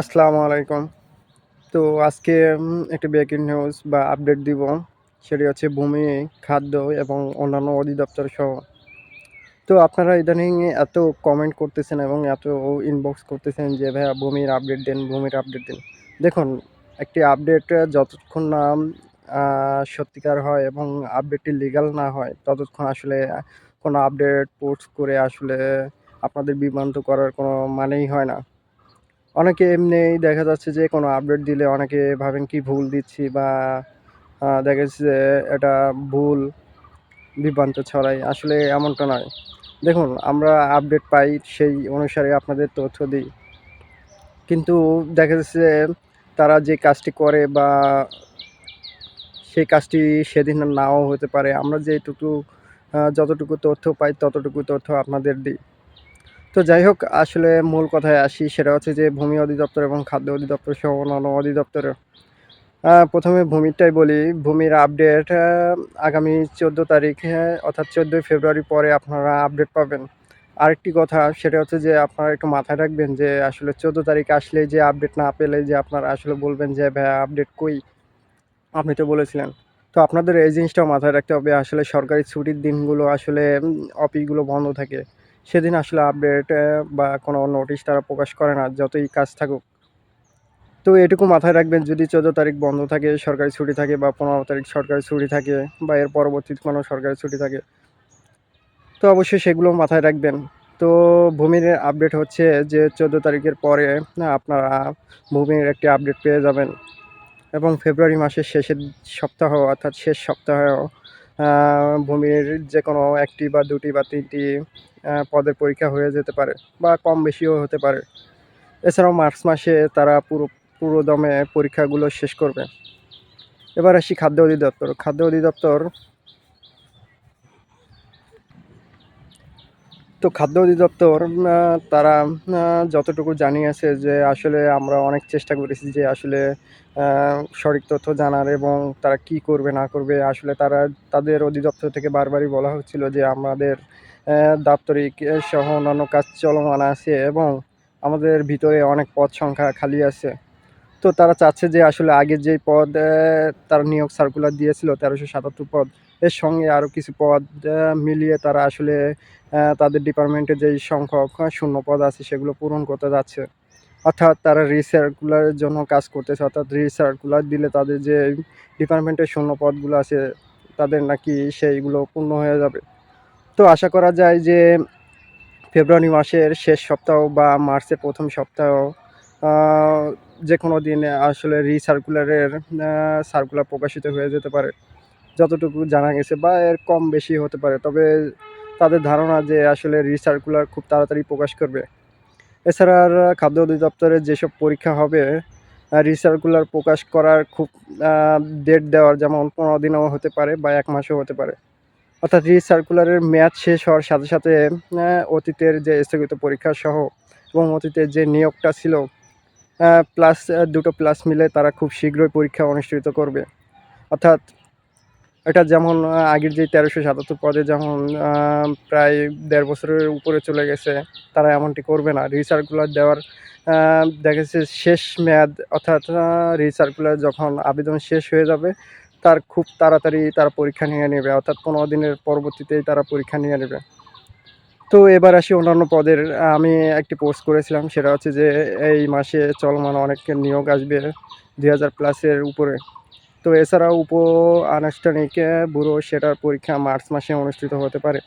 আসসালামু আলাইকুম। তো আজকে একটি ব্রেকিং নিউজ বা আপডেট দিব। সেটি হচ্ছে ভূমি, খাদ্য এবং অন্যান্য অধিদপ্তর সহ। তো আপনারা ইদানিং এত কমেন্ট করতেছেন এবং এত ইনবক্স করতেছেন যে ভাইয়া ভূমির আপডেট দেন, ভূমির আপডেট দিন। দেখুন একটি আপডেট যতক্ষণ না সত্যিকার হয় এবং আপডেটটি লিগ্যাল না হয় ততক্ষণ আসলে কোনো আপডেট পোস্ট করে আসলে আপনাদের বিভ্রান্ত করার কোনো মানেই হয় না। অনেকে এমনিই দেখা যাচ্ছে যে কোনো আপডেট দিলে অনেকে ভাবেন কি ভুল দিচ্ছি বা দেখা যাচ্ছে যে এটা ভুল, বিভ্রান্ত ছড়ায়। আসলে এমনটা নয়। দেখুন, আমরা আপডেট পাই সেই অনুসারে আপনাদের তথ্য দিই। কিন্তু দেখা যাচ্ছে তারা যে কাজটি করে বা, সেই কাজটি সেদিন নাও হতে পারে। আমরা যেটুকু যতটুকু তথ্য পাই ততটুকু তথ্য আপনাদের দিই। তো যাই হোক, আসলে মূল কথায় আসি, সেটা হচ্ছে যে ভূমি অধিদপ্তর এবং খাদ্য অধিদপ্তর সহ অন্যান্য ১ম এ ভূমিরটাই বলি। ভূমির আপডেট আগামী ১৪ তারিখে অর্থাৎ ১৪ই ফেব্রুয়ারি পরে আপনারা আপডেট পাবেন। আরেকটি কথা, সেটা হচ্ছে যে আপনারা একটু মাথায় রাখবেন যে আসলে ১৪ তারিখ আসলেই যে আপডেট না পেলে যে আপনারা আসলে বলবেন যে, ভাইয়া, আপডেট কই? আপনি তো বলেছিলেন। তো আপনাদের এই জিনিসটাও মাথায় রাখতে হবে, আসলে সরকারি ছুটির দিনগুলো আসলে অফিসগুলো বন্ধ থাকে। সেদিন আসলে আপডেট বা কোনো নোটিশ তারা প্রকাশ করে না যতই কাজ থাকুক। তো এটুকু মাথায় রাখবেন যদি ১৪ তারিখ বন্ধ থাকে, সরকারি ছুটি থাকে বা ১৫ তারিখ সরকারি ছুটি থাকে বা এর পরবর্তীতে কোনো সরকারি ছুটি থাকে তো অবশ্যই সেগুলো মাথায় রাখবেন। তো ভূমির আপডেট হচ্ছে যে ১৪ তারিখের পরে আপনারা ভূমির একটি আপডেট পেয়ে যাবেন এবং ফেব্রুয়ারি মাসের শেষের সপ্তাহ অর্থাৎ শেষ সপ্তাহেও ভূমির যে কোনো একটি বা দুটি বা তিনটি পদের পরীক্ষা হয়ে যেতে পারে বা কম বেশিও হতে পারে। এছাড়াও মার্চ মাসে তারা পুরো, পুরোদমে পরীক্ষাগুলো শেষ করবে। এবার আসি খাদ্য অধিদপ্তর। খাদ্য অধিদপ্তর তো খাদ্য অধিদপ্তর তারা যতটুকু জানিয়েছে যে আসলে আমরা অনেক চেষ্টা করেছি যে আসলে সঠিক তথ্য জানার এবং তারা কি করবে, না করবে আসলে তারা, তাদের অধিদপ্তর থেকে বারবারই বলা হচ্ছিল যে আমাদের দাপ্তরিক সহ অন্যান্য কাজ চলমান আছে এবং আমাদের ভিতরে অনেক পদ সংখ্যা খালি আছে। তো তারা চাচ্ছে যে আসলে আগের যেই পদ তারা নিয়োগ সার্কুলার দিয়েছিল ১৩৭৭ পদ এর সঙ্গে আরও কিছু পদ মিলিয়ে তারা আসলে তাদের ডিপার্টমেন্টে যেই সংখ্যক শূন্য পদ আছে সেগুলো পূরণ করতে যাচ্ছে। অর্থাৎ তারা রিসার্কুলারের জন্য কাজ করতেছে। অর্থাৎ রিসার্কুলার দিলে তাদের যে ডিপার্টমেন্টের শূন্য পদগুলো আছে, তাদের নাকি সেইগুলো পূর্ণ হয়ে যাবে। তো আশা করা যায় যে ফেব্রুয়ারি মাসের শেষ সপ্তাহ বা মার্চের প্রথম সপ্তাহ যে কোনো দিনে আসলে রিসার্কুলারের সার্কুলার প্রকাশিত হয়ে যেতে পারে। যতটুকু জানা গেছে বা এর কম বেশি হতে পারে। তবে তাদের ধারণা যে আসলে রিসার্কুলার খুব তাড়াতাড়ি প্রকাশ করবে। এছাড়া আর খাদ্য অধিদপ্তরের যেসব পরীক্ষা হবে রিসার্কুলার প্রকাশ করার খুব ডেট দেওয়ার যেমন পনেরো দিনও হতে পারে বা এক মাসও হতে পারে। অর্থাৎ রিসার্কুলারের মেয়াদ শেষ হওয়ার সাথে, সাথে অতীতের যে স্থগিত পরীক্ষা সহ এবং অতীতের যে নিয়োগটা ছিল প্লাস দুটো প্লাস মিলে তারা খুব শীঘ্রই পরীক্ষা অনুষ্ঠিত করবে। অর্থাৎ এটা যেমন আগের যে ১৩৭৭ পদে যেমন প্রায় দেড় বছরের উপরে চলে গেছে, তারা এমনটি করবে না। রিসার্কুলার দেওয়ার দেখা শেষ মেয়াদ অর্থাৎ রিসার্কুলার যখন আবেদন শেষ হয়ে যাবে, তার খুব তাড়াতাড়ি তারা পরীক্ষা নিয়ে নেবে। অর্থাৎ ১৫ দিনের পরবর্তীতেই তারা পরীক্ষা নিয়ে নেবে। তো এবার আসি অন্যান্য পদের। আমি একটি পোস্ট করেছিলাম সেটা হচ্ছে যে এই মাসে চলমান অনেক নিয়োগ আসবে ২০০০ প্লাসের উপরে। তো এছাড়াও উপ আনুষ্ঠানিক ব্যুরো সেটার পরীক্ষা মার্চ মাসে অনুষ্ঠিত হতে পারে।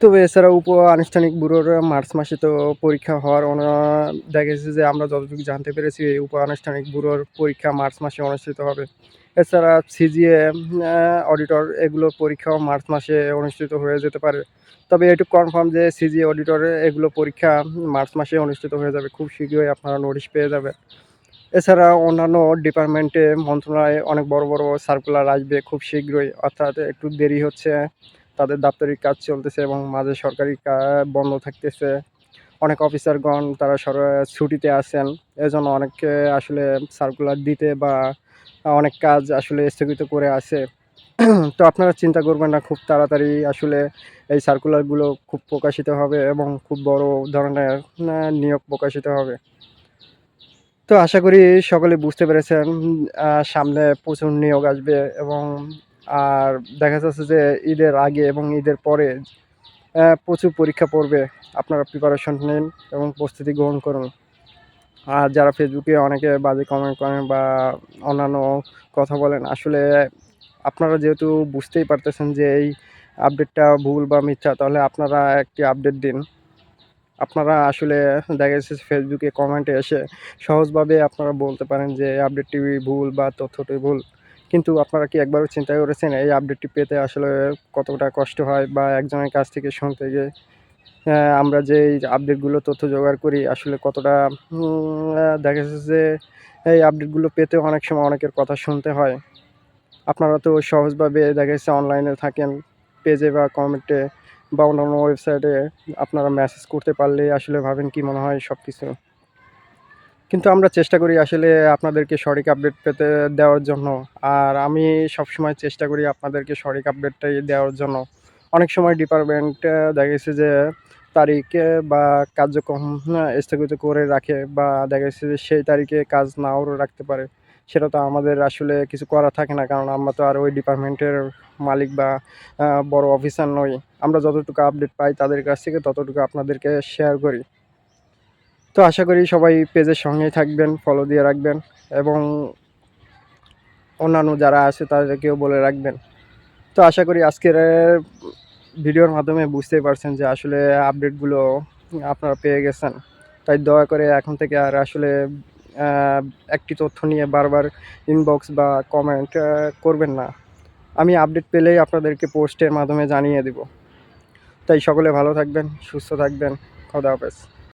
তো এছাড়াও উপ আনুষ্ঠানিক ব্যুরোর মার্চ মাসে তো পরীক্ষা হওয়ার দেখেছি যে আমরা যতটুকু জানতে পেরেছি, এই উপ আনুষ্ঠানিক ব্যুরোর পরীক্ষা মার্চ মাসে অনুষ্ঠিত হবে। এছাড়া সিজিএ আ অডিটর এগুলো পরীক্ষাও মার্চ মাসে অনুষ্ঠিত হয়ে যেতে পারে। তবে এটুকু কনফার্ম যে সিজিএ অডিটরের এগুলো পরীক্ষা মার্চ মাসে অনুষ্ঠিত হয়ে যাবে। খুব শীঘ্রই আপনারা নোটিশ পেয়ে যাবেন। এছাড়া অন্যান্য ডিপার্টমেন্টে মন্ত্রণালয়ে অনেক বড়, বড় সার্কুলার আসবে খুব শীঘ্রই। অর্থাৎ একটু দেরি হচ্ছে। তাদের দাপ্তরিক কাজ চলতেছে এবং মাঝে সরকারি বন্ধ থাকতেছে। অনেক অফিসারগণ তারা সর ছুটিতে আছেন। এজন্য অনেকে আসলে সার্কুলার দিতে বা অনেক কাজ আসলে স্থগিত করে আছে। তো আপনারা চিন্তা করবেন না, খুব তাড়াতাড়ি আসলে এই সার্কুলারগুলো খুব প্রকাশিত হবে এবং খুব বড় ধরনের নিয়োগ প্রকাশিত হবে। তো আশা করি সকলে বুঝতে পেরেছেন সামনে প্রচুর নিয়োগ আসবে এবং আর দেখা যাচ্ছে যে ঈদের আগে এবং ঈদের পরে প্রচুর পরীক্ষা পড়বে। আপনারা প্রিপারেশন নিন এবং প্রস্তুতি গ্রহণ করুন। আর যারা ফেসবুকে অনেকে বাজে কমেন্ট করেন বা অন্যান্য কথা বলেন, আসলে আপনারা যেহেতু বুঝতেই পারতেছেন যে এই আপডেটটা ভুল বা মিথ্যা তাহলে আপনারা একটি আপডেট দিন। আপনারা আসলে দেখা যাচ্ছে ফেসবুকে কমেন্টে এসে সহজভাবে আপনারা বলতে পারেন যে আপডেটটি ভুল বা তথ্যটি ভুল। কিন্তু আপনারা কি একবারও চিন্তা করেছেন এই আপডেটটি পেতে আসলে কতটা কষ্ট হয় বা একজনের কাছ থেকে শুনতে গিয়ে আমরা যেই আপডেটগুলো তথ্য জোগাড় করি আসলে কতটা দেখা যাচ্ছে যে এই আপডেটগুলো পেতেও অনেক সময় অনেকের কথা শুনতে হয়। আপনারা তো সহজভাবে দেখা যাচ্ছে অনলাইনে থাকেন। পেজে বা কমেন্টে বা অন্যান্য ওয়েবসাইটে আপনারা মেসেজ করতে পারলেই আসলে ভাবেন কি মনে হয় সবকিছু। কিন্তু আমরা চেষ্টা করি আসলে আপনাদেরকে সঠিক আপডেট পেতে দেওয়ার জন্য। আর আমি সবসময় চেষ্টা করি আপনাদেরকে সঠিক আপডেটটাই দেওয়ার জন্য। অনেক সময় ডিপার্টমেন্ট দেখা গেছে যে তারিখে বা কার্যক্রম স্থগিত করে রাখে বা দেখা গেছে যে সেই তারিখে কাজ নাও রাখতে পারে। সেটা তো আমাদের আসলে কিছু করার থাকে না। কারণ আমরা তো আর ওই ডিপার্টমেন্টের মালিক বা বড় অফিসার নই। আমরা যতটুকু আপডেট পাই তাদের কাছ থেকে ততটুকু আপনাদেরকে শেয়ার করি। তো আশা করি সবাই পেজের সঙ্গেই থাকবেন, ফলো দিয়ে রাখবেন এবং অন্যান্য যারা আছে তাদেরকেও বলে রাখবেন। তো আশা করি আজকের ভিডিওর মাধ্যমে বুঝতেই পারছেন যে আসলে আপডেটগুলো আপনারা পেয়ে গেছেন। তাই দয়া করে এখন থেকে আর আসলে একটি তথ্য নিয়ে বারবার ইনবক্স বা কমেন্ট করবেন না। আমি আপডেট পেলেই আপনাদেরকে পোস্টের মাধ্যমে জানিয়ে দিব। তাই সকলে ভালো থাকবেন, সুস্থ থাকবেন। খোদা।